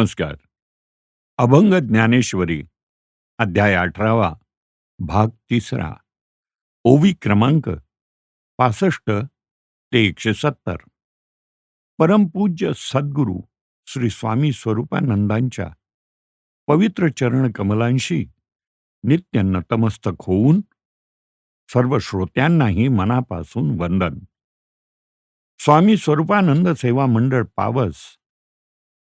नमस्कार. अभंग ज्ञानेश्वरी अध्याय अठरावा भाग तिसरा. ओवी क्रमांक पासष्ट ते एकशे सत्तर. परमपूज्य सद्गुरू श्री स्वामी स्वरूपानंदांच्या पवित्र चरण कमलांशी नित्य नतमस्तक होऊन सर्व श्रोत्यांनाही मनापासून वंदन. स्वामी स्वरूपानंद सेवा मंडळ पावस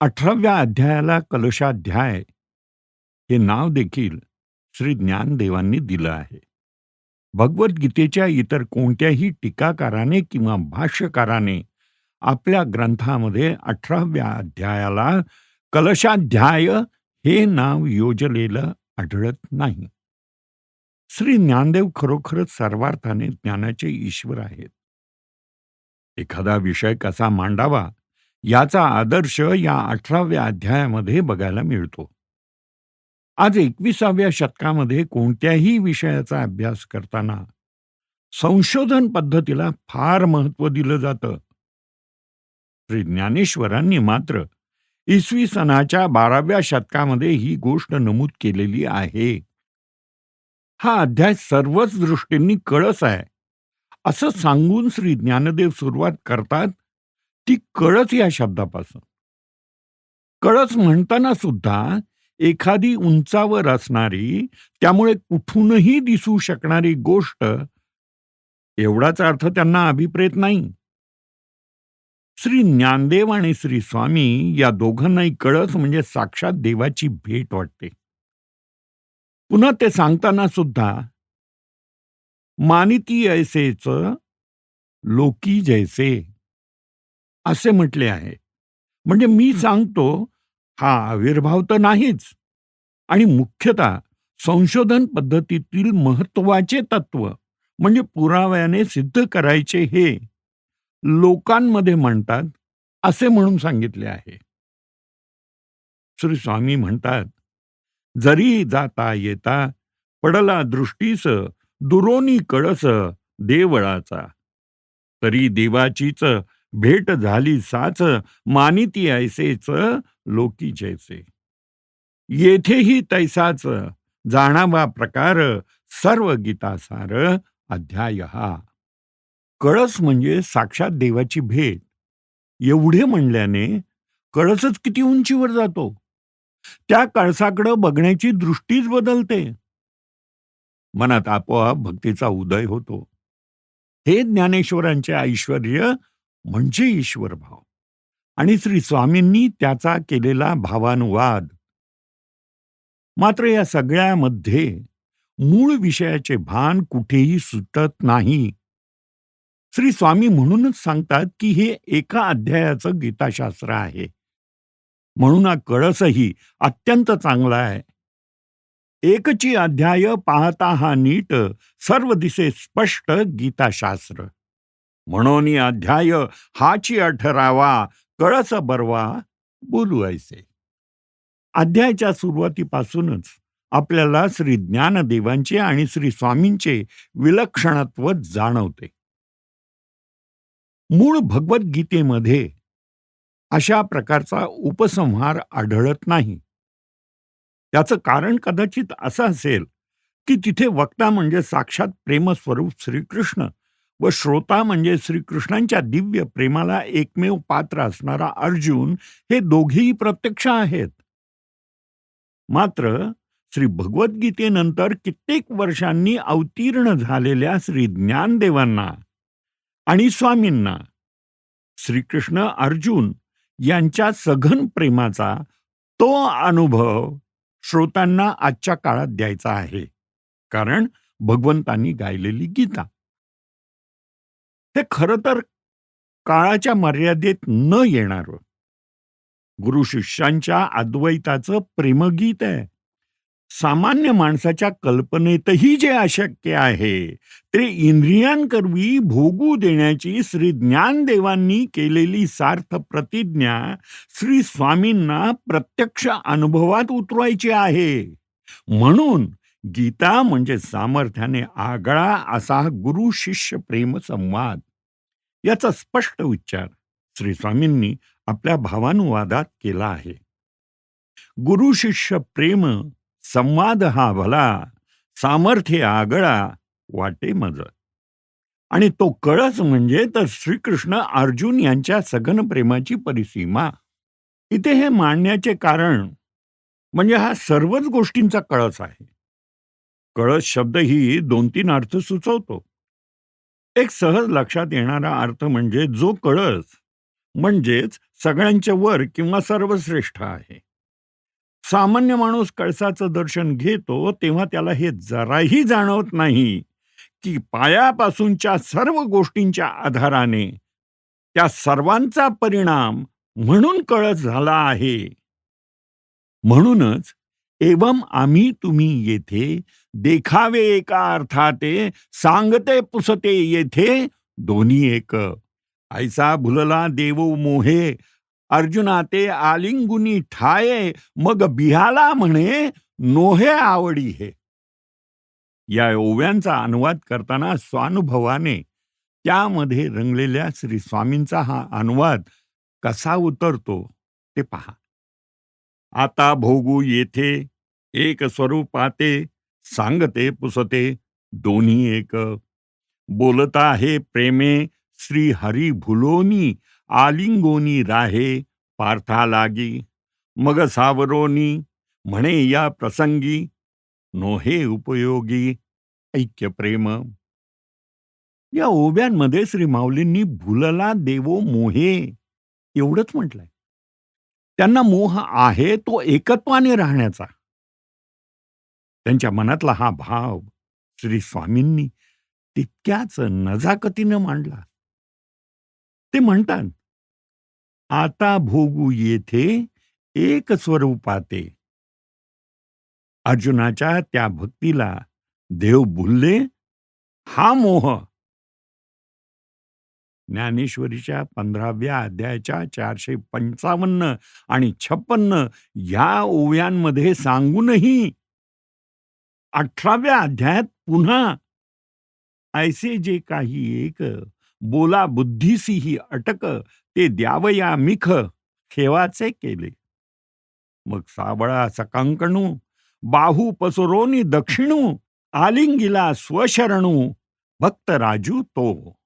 अठराव्या अध्यायाला कलशाध्याय हे नाव देखील श्री ज्ञानदेवांनी दिलं आहे. भगवद्गीतेच्या इतर कोणत्याही टीकाकाराने किंवा भाष्यकाराने आपल्या ग्रंथामध्ये अठराव्या अध्यायाला कलशाध्याय हे नाव योजलेलं आढळत नाही. श्री ज्ञानदेव खरोखरच सर्वार्थाने ज्ञानाचे ईश्वर आहेत. एखादा विषय कसा मांडावा याचा आदर्श या अठराव्या अध्यायामध्ये बघायला मिळतो. आज एकविसाव्या शतकामध्ये कोणत्याही विषयाचा अभ्यास करताना संशोधन पद्धतीला फार महत्त्व दिलं जातं. श्री ज्ञानेश्वरांनी मात्र इसवी सणाच्या बाराव्या शतकामध्ये ही गोष्ट नमूद केलेली आहे. हा अध्याय सर्वच दृष्टींनी कळस आहे. असं सांगून श्री ज्ञानदेव सुरुवात करतात ती कळस या शब्दापासून. कळस म्हणताना सुद्धा एखादी उंचावर असणारी त्यामुळे कुठूनही दिसू शकणारी गोष्ट एवढाच अर्थ त्यांना अभिप्रेत नाही. श्री ज्ञानदेव आणि श्री स्वामी या दोघांनाही कळस म्हणजे साक्षात देवाची भेट वाटते. पुन्हा ते सांगताना सुद्धा मानिती ऐसेच लोकी जैसे. असे म्हटले आहे. म्हणजे मी सांगतो हा आविर्भाव तर नाहीच. आणि मुख्यतः संशोधन पद्धतीतील महत्त्वाचे तत्व म्हणजे पुराव्याने सिद्ध करायचे हे लोकांमध्ये म्हणतात असे म्हणून सांगितले आहे. श्री स्वामी म्हणतात जरी जाता येता पडला दृष्टीस दुरोनी कळस देवळाचा. तरी देवाचीच भेट झाली साच मानिती ऐसेच लोकी जैसे. येथेही तैसाच जाणावा प्रकार सर्व गीतासार अध्याय. हा कळस म्हणजे साक्षात देवाची भेट. एवढे म्हणल्याने कळसच किती उंचीवर जातो. त्या कळसाकडं बघण्याची दृष्टीच बदलते. मनात आपोआप भक्तीचा उदय होतो. हे ज्ञानेश्वरांचे ऐश्वर म्हणजे ईश्वर भाव. आणि श्री स्वामींनी त्याचा केलेला भावानुवाद. मात्र या सगळ्यामध्ये मूळ विषयाचे भान कुठेही सुटत नाही. श्री स्वामी म्हणूनच सांगतात की हे एका अध्यायाचं गीताशास्त्र आहे. म्हणून हा कळसही अत्यंत चांगला आहे. एकची अध्याय पाहता हा नीट सर्व दिसे स्पष्ट गीताशास्त्र. म्हणून अध्याय हाची अठरावा कळस बरवा बोलवायचे अध्यायाच्या सुरुवातीपासूनच आपल्याला श्री ज्ञानदेवांचे आणि श्री स्वामींचे विलक्षणत्व जाणवते. मूळ भगवद्गीतेमध्ये अशा प्रकारचा उपसंहार आढळत नाही. त्याचं कारण कदाचित असं असेल की तिथे वक्ता म्हणजे साक्षात प्रेमस्वरूप श्रीकृष्ण व श्रोता म्हणजे श्रीकृष्णांच्या दिव्य प्रेमाला एकमेव पात्र असणारा अर्जुन हे दोघेही प्रत्यक्ष आहेत. मात्र श्री भगवद्गीतेनंतर कित्येक वर्षांनी अवतीर्ण झालेल्या श्री ज्ञानदेवांना आणि स्वामींना श्रीकृष्ण अर्जुन यांच्या सघन प्रेमाचा तो अनुभव श्रोतांना आजच्या काळात द्यायचा आहे. कारण भगवंतांनी गायलेली गीता हे खरं तर काळाच्या मर्यादेत न येणार गुरु शिष्यांच्या अद्वैताचं प्रेमगीत आहे. सामान्य माणसाच्या कल्पनेतही जे अशक्य आहे ते इंद्रियांकरवी भोगू देण्याची श्री ज्ञानदेवांनी केलेली सार्थ प्रतिज्ञा श्री स्वामींना प्रत्यक्ष अनुभवात उतरवायची आहे. म्हणून गीता म्हणजे सामर्थ्याने आगळा असा गुरु शिष्य प्रेम संवाद. याचा स्पष्ट उच्चार श्री स्वामींनी आपल्या भावानुवादात केला आहे. गुरु शिष्य प्रेम संवाद हा भला सामर्थ्य आगळा वाटे मज. आणि तो कळस म्हणजे तर श्रीकृष्ण अर्जुन यांच्या सघन प्रेमाची परिसीमा. इथे हे मांडण्याचे कारण म्हणजे हा सर्वच गोष्टींचा कळस आहे. कळस शब्द ही दोन तीन अर्थ सुचवतो. एक सहज लक्षात येणारा अर्थ म्हणजे जो कळस म्हणजेच सगळ्यांच्या वर किंवा सर्वश्रेष्ठ आहे. सामान्य माणूस कळसाचं दर्शन घेतो तेव्हा त्याला हे जराही जाणवत नाही की पायापासूनच्या सर्व गोष्टींच्या आधाराने त्या सर्वांचा परिणाम म्हणून कळस झाला आहे. म्हणूनच एवम आम्ही तुम्ही येथे देखावे एका अर्थाते सांगते पुसते येथे दोन्ही एक. ऐसा भुलला देव मोहे अर्जुना ते आलिंगुनी ठाये मग बिहाला म्हणे नोहे आवडी हे. या ओव्यांचा अनुवाद करताना स्वानुभवाने त्यामध्ये रंगलेल्या श्री स्वामींचा हा अनुवाद कसा उतरतो ते पहा. आता भोगू येथे एक स्वरूपाते सांगते पुसते. दोन्ही एक बोलता हे प्रेमे. श्री हरी भुलोनी आलिंगोनी राहे पार्था लागी. मग सावरोनी म्हणे या प्रसंगी. नोहे उपयोगी ऐक्य प्रेम. या ओव्यांमध्ये श्री माऊलींनी भुलला देवो मोहे एवढंच म्हटलंय. त्यांना मोह आहे तो एकत्वाने राहण्याचा. त्यांच्या मनातला हा भाव श्री स्वामींनी तितक्याच नजाकतीनं मांडला. ते म्हणतात आता भोगू येथे एक स्वरूपाते. अर्जुनाच्या त्या भक्तीला देव भुलले हा मोह. ज्ञानेश्वरीच्या पंधराव्या अध्यायाच्या चारशे पंचावन्न आणि छप्पन्न या ओव्यांमध्ये सांगूनही अठराव्या अध्यायात पुन्हा ऐसे जे काही एक बोला बुद्धीसी ही अटक ते द्यावया मिख खेवाचे केले. मग साबळा सकांकणू बाहू पसरोनी दक्षिणू आलिंगिला स्वशरणू भक्त राजू तो.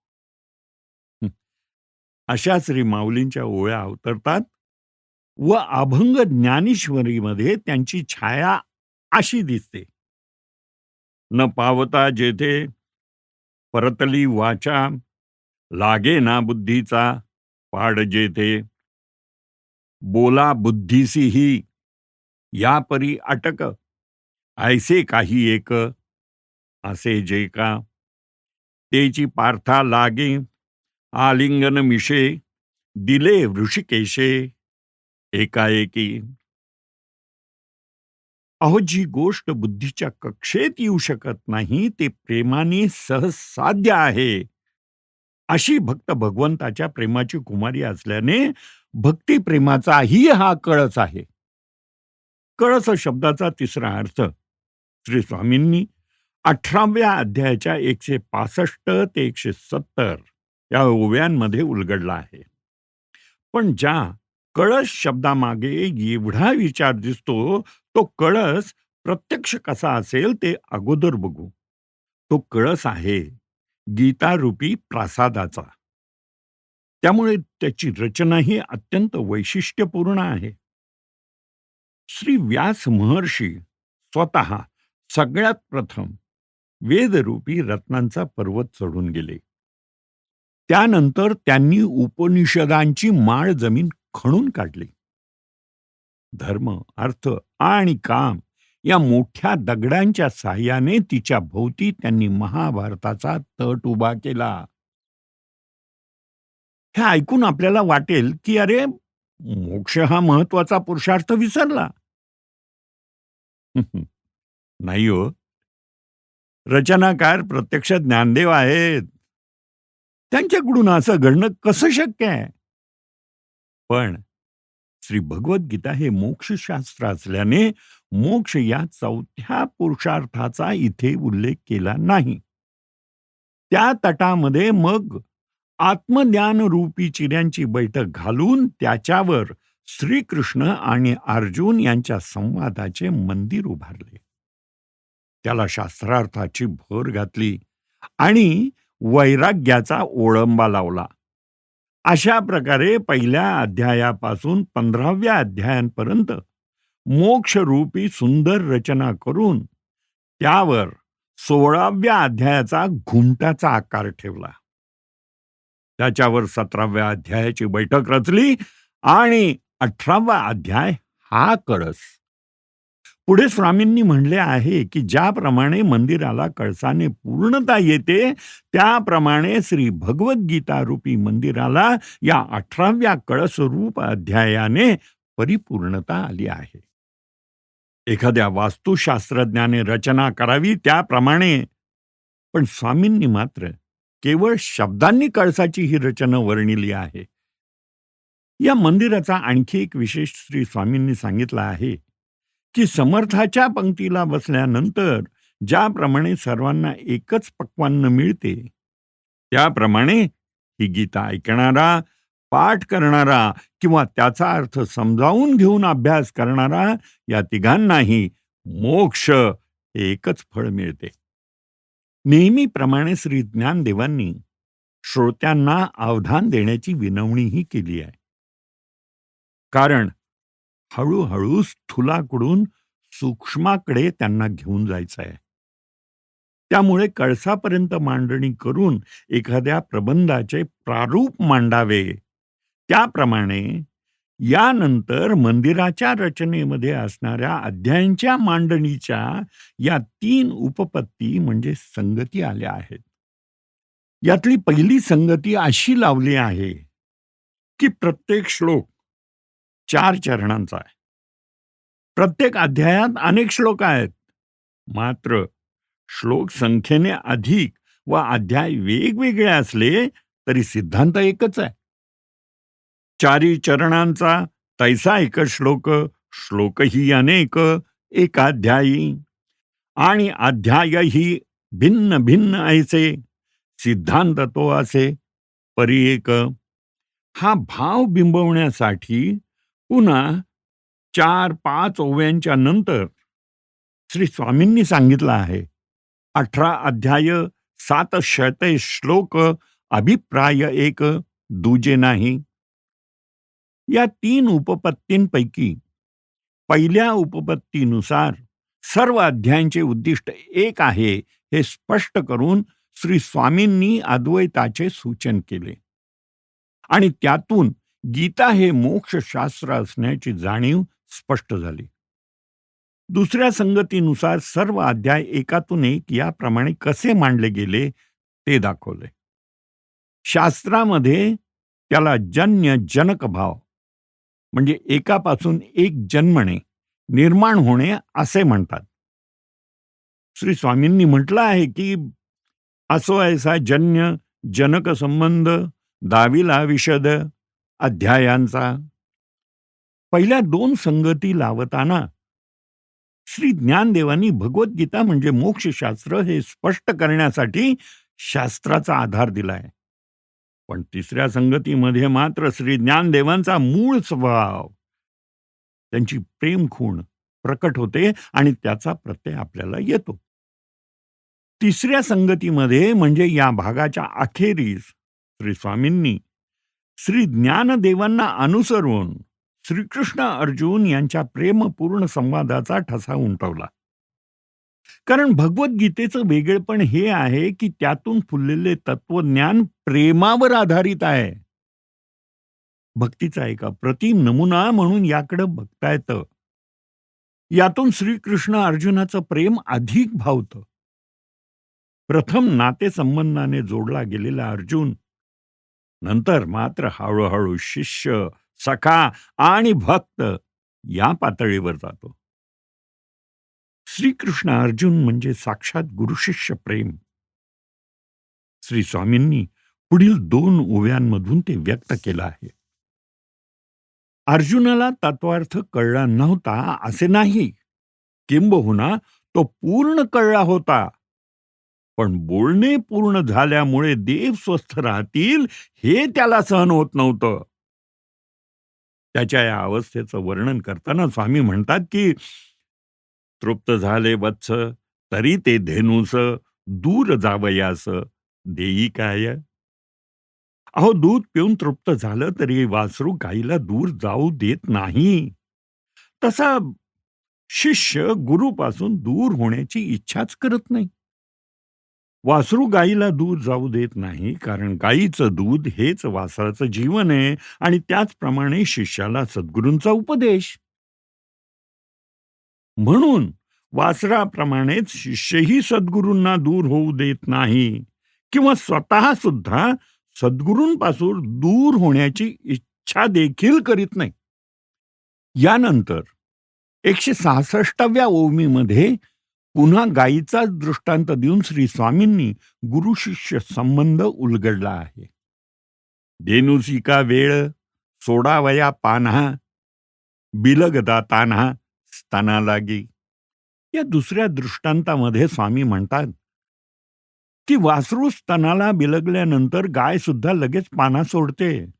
अशा श्री माऊलींच्या ओळ्या अवतरतात व अभंग ज्ञानेश्वरीमध्ये त्यांची छाया अशी दिसते. न पावता जेथे परतली वाचा लागे ना बुद्धीचा पाड जेथे. बोला बुद्धीसी ही या परी अटक ऐसे काही एक असे जे का. तेची पार्था लागे आलिंगन मिशे दिले ऋषिकेशे एकाएकी. अहो जी गोष्ट बुद्धीच्या कक्षेत येऊ शकत नाही ते प्रेमाने सहज साध्य आहे. अशी भक्त भगवंताच्या प्रेमाची कुमारी असल्याने भक्ती प्रेमाचाही हा कळस आहे. कळस शब्दाचा तिसरा अर्थ श्री स्वामींनी अठराव्या अध्यायाच्या एकशे पासष्ट ते एकशे सत्तर या ओव्यांमध्ये उलगडला आहे. पण ज्या कळस शब्दामागे एवढा विचार दिसतो तो कळस प्रत्यक्ष कसा असेल ते अगोदर बघू. तो कळस आहे गीतारूपी प्रासादाचा. त्यामुळे त्याची रचनाही अत्यंत वैशिष्ट्यपूर्ण आहे. श्री व्यास महर्षी स्वतः सगळ्यात प्रथम वेदरूपी रत्नांचा पर्वत चढून गेले. त्यानंतर त्यांनी उपनिषदांची माळ जमीन खणून काढली. धर्म अर्थ आणि काम या मोठ्या दगडांच्या साह्याने तिच्या भोवती त्यांनी महाभारताचा तट उभा केला. हे ऐकून आपल्याला वाटेल की अरे मोक्ष हा महत्त्वाचा पुरुषार्थ विसरला. नाही हो. रचनाकार प्रत्यक्ष ज्ञानदेव आहेत. त्यांच्याकडून असं घडणं कसं शक्य आहे? पण श्री भगवद्गीता हे मोक्षशास्त्र असल्याने मोक्ष या चौथ्या पुरुषार्थाचा इथे उल्लेख केला नाही. त्या तटामध्ये मग आत्मज्ञान रूपी चिऱ्यांची बैठक घालून त्याच्यावर श्रीकृष्ण आणि अर्जुन यांच्या संवादाचे मंदिर उभारले. त्याला शास्त्रार्थाची भर घातली आणि वैराग्याचा ओळंबा लावला. अशा प्रकारे पहिल्या अध्यायापासून पंधराव्या अध्यायांपर्यंत मोक्षरूपी सुंदर रचना करून त्यावर सोळाव्या अध्यायाचा घुमटाचा आकार ठेवला. त्याच्यावर सतराव्या अध्यायाची बैठक रचली आणि अठरावा अध्याय हा कळस. पुढे स्वामींनी म्हणले आहे की ज्याप्रमाणे मंदिराला कळसाने पूर्णता येते त्याप्रमाणे श्री भगवद्गीता रूपी मंदिराला या अठराव्या कळस रूप अध्यायाने परिपूर्णता आली आहे. एखाद्या वास्तुशास्त्रज्ञाने रचना करावी त्याप्रमाणे पण स्वामींनी मात्र केवळ शब्दांनी कळसाची ही रचना वर्णिली आहे. या मंदिराचा आणखी एक विशेष श्री स्वामींनी सांगितला आहे की समर्थाच्या पंक्तीला बसल्यानंतर ज्याप्रमाणे सर्वांना एकच पक्वान्न मिळते त्याप्रमाणे ही गीता ऐकणारा पाठ करणारा किंवा त्याचा अर्थ समजावून घेऊन अभ्यास करणारा या तिघांनाही मोक्ष हे एकच फळ मिळते. नेहमीप्रमाणे श्री ज्ञानदेवांनी श्रोत्यांना अवधान देण्याची विनवणीही केली आहे. कारण हळूहळू स्थूलाकडून सूक्ष्माकडे त्यांना घेऊन जायचं आहे त्यामुळे कळसापर्यंत मांडणी करून एखाद्या प्रबंधाचे प्रारूप मांडावे. त्याप्रमाणे यानंतर मंदिराच्या रचनेमध्ये असणाऱ्या अध्यायांच्या मांडणीच्या या तीन उपपत्ती म्हणजे संगती आल्या आहेत. यातली पहिली संगती अशी लावली आहे की प्रत्येक श्लोक चार चरणांचा आहे. प्रत्येक अध्यायात अनेक श्लोक आहेत. मात्र श्लोक संख्येने अधिक व अध्याय वेगवेगळे असले तरी सिद्धांत एकच आहे. चारी चरणांचा तैसा एक श्लोक श्लोकही अनेक एकाध्यायी आणि अध्यायही भिन्न भिन्न ऐसे सिद्धांत तो असे परी एक. हा भाव बिंबवण्यासाठी पुन्हा चार पाच ओव्यांच्या नंतर श्री स्वामींनी सांगितलं आहे अठरा अध्याय सात शते श्लोक अभिप्राय एक दुजे नाही. या तीन उपपत्तींपैकी पहिल्या उपपत्तीनुसार सर्व अध्यायांचे उद्दिष्ट एक आहे हे स्पष्ट करून श्री स्वामींनी अद्वैताचे सूचन केले. आणि त्यातून गीता हे मोक्षशास्त्र असण्याची जाणीव स्पष्ट झाली. दुसऱ्या संगतीनुसार सर्व अध्याय एकातून एक याप्रमाणे कसे मांडले गेले ते दाखवले. शास्त्रामध्ये त्याला जन्य जनक भाव म्हणजे एकापासून एक जन्मणे निर्माण होणे असे म्हणतात. श्री स्वामींनी म्हटलं आहे की असो ऐसा जन्य जनक संबंध दाविला विशद अध्यायांचा. पहिल्या दोन संगती लावताना श्री ज्ञानदेवांनी भगवद्गीता म्हणजे मोक्षशास्त्र हे स्पष्ट करण्यासाठी शास्त्राचा आधार दिलाय. पण तिसऱ्या संगतीमध्ये मात्र श्री ज्ञानदेवांचा मूळ स्वभाव त्यांची प्रेम खूण प्रकट होते आणि त्याचा प्रत्यय आपल्याला येतो. तिसऱ्या संगतीमध्ये म्हणजे या भागाच्या अखेरीस श्री स्वामींनी श्री ज्ञानदेवांना अनुसरून श्रीकृष्ण अर्जुन यांच्या प्रेमपूर्ण संवादाचा ठसा उमटवला. कारण भगवद्गीतेचं वेगळेपण हे आहे की त्यातून फुललेले तत्वज्ञान प्रेमावर आधारित आहे. भक्तीचा एक अप्रतिम नमुना म्हणून याकडे बघता येतं. यातून श्रीकृष्ण अर्जुनाचं प्रेम अधिक भावतं. प्रथम नातेसंबंधाने जोडला गेलेला अर्जुन नंतर मात्र हळूहळू शिष्य सखा आणि भक्त या पातळीवर जातो. श्रीकृष्ण अर्जुन म्हणजे साक्षात गुरुशिष्य प्रेम. श्री स्वामींनी पुढील दोन ओव्यांमधून ते व्यक्त केलं आहे. अर्जुनाला तत्वार्थ कळला नव्हता असे नाही. किंबहुना तो पूर्ण कळला होता. पण बोलणे पूर्ण झाल्यामुळे देव स्वस्थ राहतील हे त्याला सहन होत नव्हतं. त्याच्या या अवस्थेचं वर्णन करताना स्वामी म्हणतात की तृप्त झाले वत्स तरी ते धेनूस दूर जावयास देई काय? अहो दूध पिऊन तृप्त झालं तरी वासरू गाईला दूर जाऊ देत नाही. तसा शिष्य गुरुपासून दूर होण्याची इच्छाच करत नाही. वासरू गाईला दूर जाऊ देत नाही कारण गाईचं दूध हेच वासराचं जीवन आहे आणि त्याचप्रमाणे शिष्याला सद्गुरूंचा उपदेश. म्हणून वासराप्रमाणेच शिष्यही सद्गुरूंना दूर होऊ देत नाही किंवा स्वतः सुद्धा सद्गुरूंपासून दूर होण्याची इच्छा देखील करीत नाही. यानंतर एकशे सहासष्टाव्या ओमीमध्ये पुन्हा गायीचा दृष्टांत देऊन श्री स्वामींनी गुरु शिष्य संबंध उलगडला आहे. धेनुसिका वेळ सोडावया पान्हा बिलगदा तान्हा स्तना लागी या दुसऱ्या दृष्टांतामध्ये स्वामी म्हणतात की वासरू स्तनाला बिलगल्यानंतर गाय सुद्धा लगेच पाना सोडते.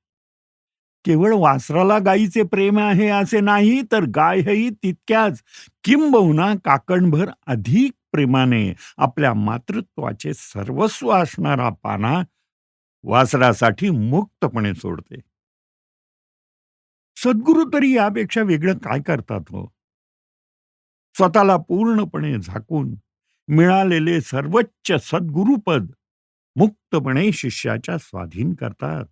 केवळ वासराला गायीचे प्रेम आहे असे नाही तर गायही तितक्याच. किंबहुना काकणभर अधिक प्रेमाने आपल्या मातृत्वाचे सर्वस्व असणारा पाना वासरासाठी मुक्तपणे सोडते. सद्गुरु तरी यापेक्षा वेगळं काय करतात हो? स्वतःला पूर्णपणे झाकून मिळालेले सर्वोच्च सद्गुरुपद मुक्तपणे शिष्याच्या स्वाधीन करतात.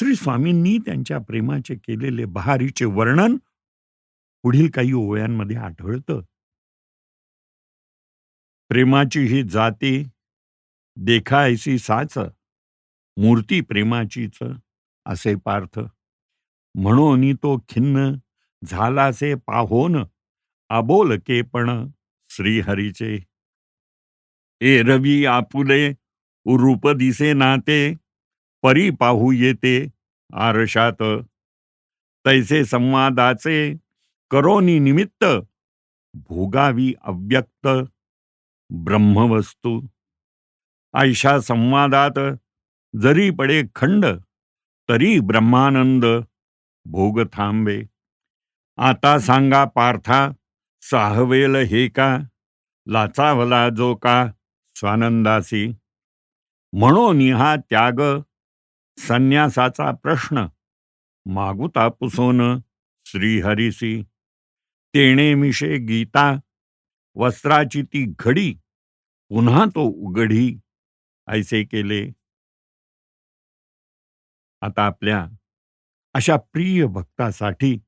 श्री स्वामींनी त्यांच्या प्रेमाचे केलेले बहारीचे वर्णन पुढील काही ओव्यांमध्ये आढळतं. प्रेमाची ही जाती देखायसी साच मूर्ती प्रेमाचीच असे पार्थ. म्हणून तो खिन्न झालासे पाहोन आबोलकेपण श्रीहरीचे. ए रवी आपुले रूप दिसे नाते परी पाहू येते आरशात. तैसे संवादाचे करोनी निमित्त भोगावी अव्यक्त ब्रह्मवस्तू. आयशा संवादात जरी पडे खंड तरी ब्रह्मानंद भोग थांबे. आता सांगा पार्था साहवेल हे का? लाचावला जो का स्वानंदासी? म्हणून हा त्याग संन्यासाचा प्रश्न. मागुता पुसोन श्रीहरिसी. तेणे मिशे गीता. वस्त्राची ती घडी. पुन्हा तो उघडी. ऐसे केले. आता आपल्या अशा प्रिय भक्तासाठी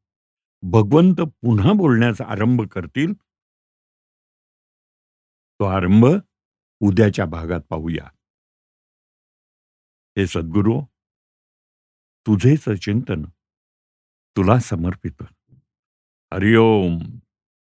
भगवंत पुन्हा बोलण्याचा आरंभ करतील. तो आरंभ उद्याच्या भागात पाहूया. हे सद्गुरू तुझेच चिंतन तुला समर्पित. हरिओम.